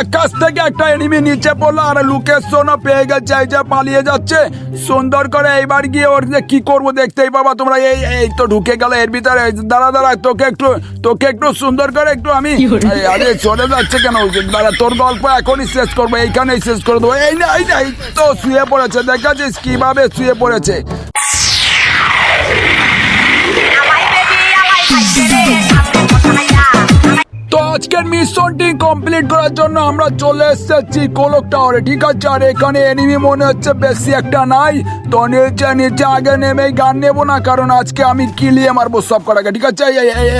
আকাশ থেকে একটা এনিমি নিচে পড়ল আর লোকেশনও পেয়ে গেছে এই যে পালিয়ে যাচ্ছে। সুন্দর করে এইবার গিয়ে ওর যে কি করব দেখতেই বাবা তোমরা এই এই তো ঢুকে গেল এর ভিতরে। দাঁড়া দাঁড়া তোকে একটু তোকে একটু সুন্দর করে একটু আমি আরে চলে যাচ্ছে কেন? দাঁড়া তোর গল্প এখনই শেষ করব এইখানেই শেষ করে দেবো। এই না এই না এই তো শুয়ে পড়েছে দেখাচ্ছিস কীভাবে শুয়ে পড়েছে। আজকের মিশনটি কমপ্লিট করার জন্য আমরা চলে এসেছি কোলক টাওয়ারে ঠিক আছে, আর এখানে এনিমি মনে হচ্ছে বেশি একটা নাই। তো নিচে নিচে আগে নেমেই গান নেব না, কারণ আজকে আমি কিলিয়ে মারবো সব কটাকে। ঠিক আছে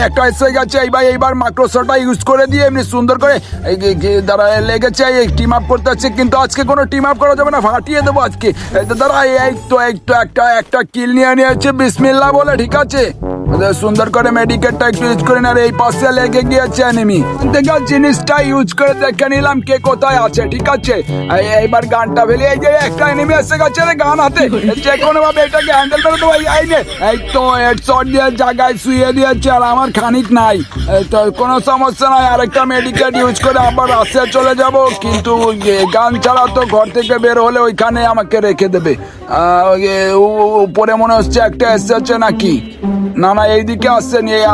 একটা এসে গেছে, এইবার এইবার মাইক্রোসফটটা ইউজ করে দিয়ে এমনি সুন্দর করে দাঁড়া লেগেছে, এই টিম আপ করতে হচ্ছে কিন্তু আজকে কোনো টিম আপ করা যাবে না, ফাটিয়ে দেবো আজকে। দাঁড়া, এই- তো, এই তো একটা একটা কিল নিয়ে নিয়েছে বিসমিল্লা বলে, ঠিক আছে? সুন্দর করে মেডিকেটটা একটু ইউজ করে আর এই পাশে লেগে গিয়েছে এনিমি দেখো জিনিসটা ইউজ করে দেখে নিলাম কে কোথায় আছে, ঠিক আছে? এই- এইবার গানটা ফেলে এই যে একটা এনিমি এসে গেছে রে গান হাতে। যে কোনো ভাবে এটাকে হ্যান্ডেল করে দেবো, এই- নে এই তো হেডশট দিয়ে জায়গায় শুয়ে দিয়েছে, আর আমার খানিক নাই। তো কোনো সমস্যা নাই, আরেকটা মেডিকেট ইউজ করে আবার রাস্তায় চলে যাব। কিন্তু গান ছাড়া তো ঘর থেকে বের হলে ওইখানে আমাকে রেখে দেবে। উপরে মনে হচ্ছে একটা এসেছে নাকি? না না এইদিকে আসছেন এই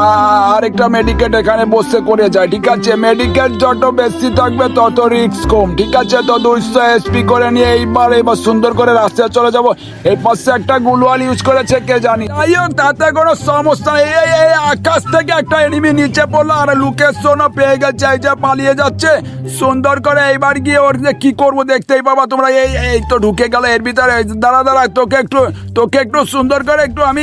আরেকটা মেডিকেট এখানে বসে করে যায় ঠিক আছে? মেডিকেট যত বেশি থাকবে তত রিস্ক কম ঠিক আছে? তো দুইশো এসপি করে নিয়ে এইবার এবার সুন্দর করে রাস্তায় চলে যাব। এই পাশে একটা গুলওয়াল ইউজ করেছে কে জানি। যাই হোক তাতে কোনো সমস্যা নেই। এই এই আকাশ থেকে একটা এনিমি নিচে পড়ল আর লোকেশনও পেয়ে গেছে এই যে পালিয়ে যাচ্ছে। সুন্দর করে এইবার গিয়ে ওর যে কি করব দেখতেই বাবা তোমরা। এই এই তো ঢুকে গেল এর ভিতরে। দাঁড়া দাঁড়া তোকে একটু তোকে একটু সুন্দর করে একটু আমি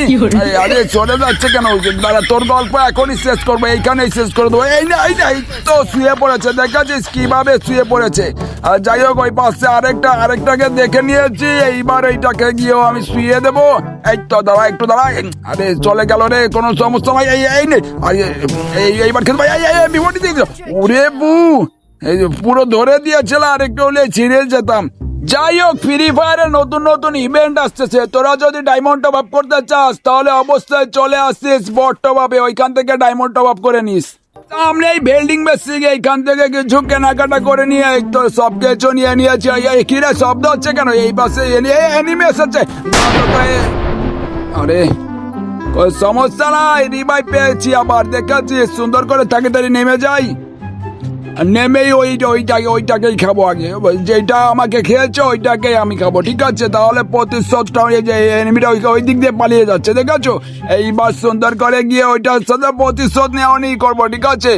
আরে চলে যাচ্ছে কেন? দাঁড়া তোর গল্প এখনই শেষ করব এইখানেই শেষ করে দেবো। এই না এই না তো শুয়ে পড়েছে দেখাচ্ছিস কীভাবে শুয়ে পড়েছে? আর যাই হোক ওই পাশে আরেকটা আরেকটাকে দেখে নিয়েছি এইবার এইটাকে গিয়েও আমি শুয়ে দেবো। এই তো দাঁড়া একটু দাঁড়া আরে চলে গেল রে কোনো সমস্যা নাই এই এই নে আরে, এই এইবার খেতে ভাই এই দিকে যাও। ওরে বু এই পুরো ধরে দিয়েছিল আর একটু হলে ছিঁড়ে যেতাম। যাই হোক ফ্রি ফায়ারে নতুন নতুন ইভেন্ট আসতেছে। তোরা যদি ডায়মন্ড টপ আপ করতে চাস, তাহলে অবশ্যই চলে আসছিস বট টপ আপে ওইখান থেকে ডায়মন্ড টপ আপ করে নিস। সামনে এই বিল্ডিং বেসিক এইখান থেকে কিছু কেনাকাটা করে নিয়ে তো সব কিছু নিয়ে নিয়েছি। এই- কিরে, শব্দ হচ্ছে কেন? এই পাশে এনিমে এসেছে। আরে সমস্যা নাই রিভাই পেয়েছি আবার। দেখাচ্ছি সুন্দর করে তাকে তাড়ি নেমে যাই। নেমেই ওই ওইটাকে ওইটাকেই খাব আগে। যেটা আমাকে খেয়েছে ওইটাকেই আমি খাব ঠিক আছে? তাহলে প্রতিশোধটা ওই যে এনিমিটা ওই ওই দিক দিয়ে পালিয়ে যাচ্ছে দেখেছ? এইবার সুন্দর করে গিয়ে ওইটার সাথে প্রতিশোধ নেওয়া নিয়ে করব ঠিক আছে?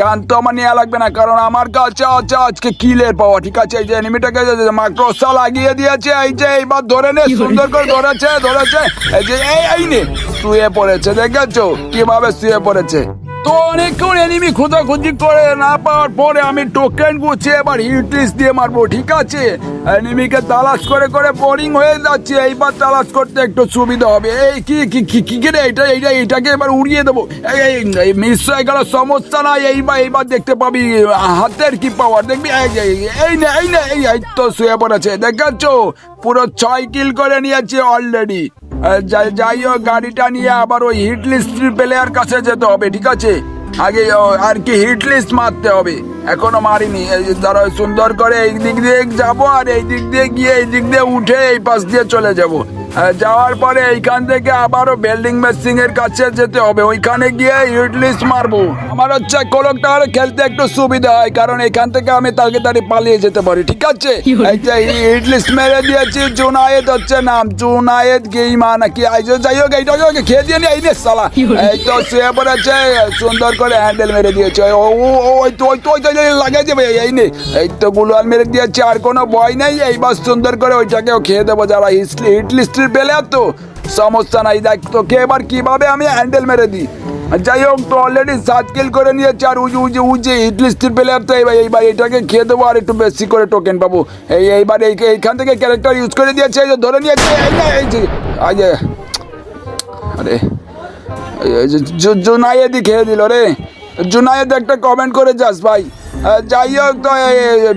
গান তো আমার নেওয়া লাগবে না কারণ আমার কাছে আছে আজকে কিলের পাওয়া ঠিক আছে? এই যে এনিমিটাকে মাইক্রোসা লাগিয়ে দিয়েছে এই যে এইবার ধরে নে সুন্দর করে ধরেছে ধরেছে। এই যে এই এই নে শুয়ে পড়েছে দেখেছ? কীভাবে শুয়ে পড়েছে? তো অনেকক্ষণ এনিমি খোঁজাখুঁজি করে না পাওয়ার পরে আমি টোকেন গুছিয়ে এবার হিটলিস দিয়ে মারবো, ঠিক আছে? এনিমিকে তালাশ করে করে বোরিং হয়ে যাচ্ছে, এইবার তালাশ করতে একটু সুবিধা হবে। এই কি কি কি কি রে এটা এইটা এইটাকে এবার উড়িয়ে দেবো? এই মিস হয়ে গেল, সমস্যা নাই, এইবার এইবার দেখতে পাবি, হাতের কি পাওয়ার দেখবি? এই না এই না, এই তো শুয়ে পড়েছে, দেখাচ্ছ? পুরো ছয় কিল করে নিয়েছে অলরেডি যাই হোক, গাড়িটা নিয়ে আবার ওই হিট লিস্ট প্লেয়ার কাছে যেতে হবে, ঠিক আছে? আগে আর কি হিট লিস্ট মারতে হবে। এখনও মারিনি। তারা সুন্দর করে এই দিক দিয়ে যাব আর এই দিক দিয়ে গিয়ে এই দিক দিয়ে উঠে এই পাশ দিয়ে চলে যাব। যাওয়ার পরে এইখান থেকে আবারও বিল্ডিং মেসিং এর কাছে যেতে হবে। ওইখানে গিয়ে লিস্ট মারবো। আমার হচ্ছে কোলক টাওয়ারে খেলতে একটু সুবিধা হয় কারণ এখান থেকে আমি তাকে তাড়ি পালিয়ে যেতে পারি ঠিক আছে? এই যে হিট মেরে দিয়েছি জুনায়েদ হচ্ছে নাম। জুনায়েদ গেইমা নাকি? এই যে যাই হোক এইটাকে ওকে খেয়ে দিয়ে নি এই নে সালা এই তো শুয়ে পড়েছে সুন্দর করে হ্যান্ডেল মেরে দিয়েছে। ও ওই তো ওই তো ওই তো লাগিয়ে দেবে এই নে। এই তো গুলোয়াল মেরে দিয়েছে আর কোনো ভয় নেই। এইবার সুন্দর করে ওইটাকেও খেয়ে দেবো যারা হিট লিস্টের পেলে তো সমস্যা নাই, দেখ তোকে এবার কীভাবে আমি হ্যান্ডেল মেরে দিই? যাই হোক, তো অলরেডি সাত কিল করে নিয়েছে, আর উজে উজে উজে হিট লিস্টের প্লেয়ার তো এইবার এইবার এটাকে খেয়ে দেবো, আর একটু বেশি করে টোকেন পাবো। এই, এইবার এই, এইখান থেকে ক্যারেক্টার ইউজ করে দিয়েছে ধরে নিয়েছে, এই যে আরে এই- এই যে, জু- জুনায়েদি খেয়ে দিল রে। জুনায়েদ একটা কমেন্ট করে যাস ভাই। যাই হোক তো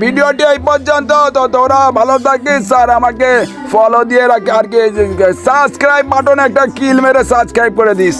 ভিডিওটি এই পর্যন্ত। তো তোরা ভালো থাকিস আর আমাকে ফলো দিয়ে রাখ। আর কি সাবস্ক্রাইব বাটন একটা কিল মেরে সাবস্ক্রাইব করে দিস।